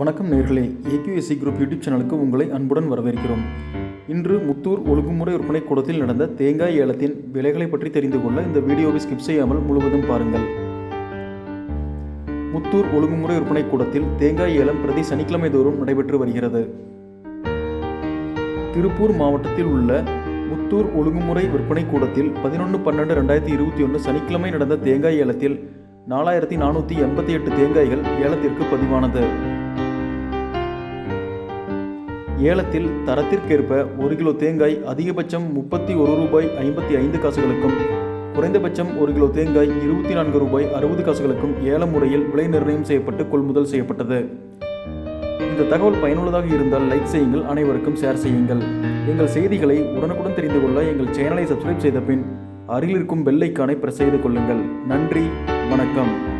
வணக்கம் நேர்களே. AQSC group YouTube சேனலுக்கு உங்களை அன்புடன் வரவேற்கிறோம். இன்று முத்தூர் ஒழுங்குமுறை விற்பனை கூடத்தில் நடந்த தேங்காய் ஏலத்தின் விலைகளை பற்றி தெரிந்து கொள்ள இந்த வீடியோவை ஸ்கிப் செய்யாமல் முழுவதும் பாருங்கள். முத்தூர் ஒழுங்குமுறை விற்பனை கூடத்தில் தேங்காய் ஏலம் பிரதி சனிக்கிழமை தோறும் நடைபெற்று வருகிறது. திருப்பூர் மாவட்டத்தில் உள்ள முத்தூர் ஒழுங்குமுறை விற்பனை கூடத்தில் பதினொன்று பன்னெண்டு ரெண்டாயிரத்தி இருபத்தி ஒன்று சனிக்கிழமை நடந்த தேங்காய் ஏலத்தில் நாலாயிரத்தி நானூற்றி எண்பத்தி எட்டு தேங்காய்கள் ஏலத்திற்கு பதிவானது. ஏலத்தில் தரத்திற்கேற்ப ஒரு கிலோ தேங்காய் அதிகபட்சம் முப்பத்தி ஒரு ரூபாய் ஐம்பத்தி ஐந்து காசுகளுக்கும் குறைந்தபட்சம் ஒரு கிலோ தேங்காய் இருபத்தி நான்கு ரூபாய் அறுபது காசுகளுக்கும் ஏல முறையில் விலை நிர்ணயம் செய்யப்பட்டு கொள்முதல் செய்யப்பட்டது. இந்த தகவல் பயனுள்ளதாக இருந்தால் லைக் செய்யுங்கள் அனைவருக்கும் ஷேர் செய்யுங்கள். எங்கள் செய்திகளை உடனுக்குடன் தெரிந்து கொள்ள எங்கள் சேனலை சப்ஸ்கிரைப் செய்த பின் அருகில் இருக்கும் பெல்லைக்கானை பிரஸ் செய்து கொள்ளுங்கள். நன்றி வணக்கம்.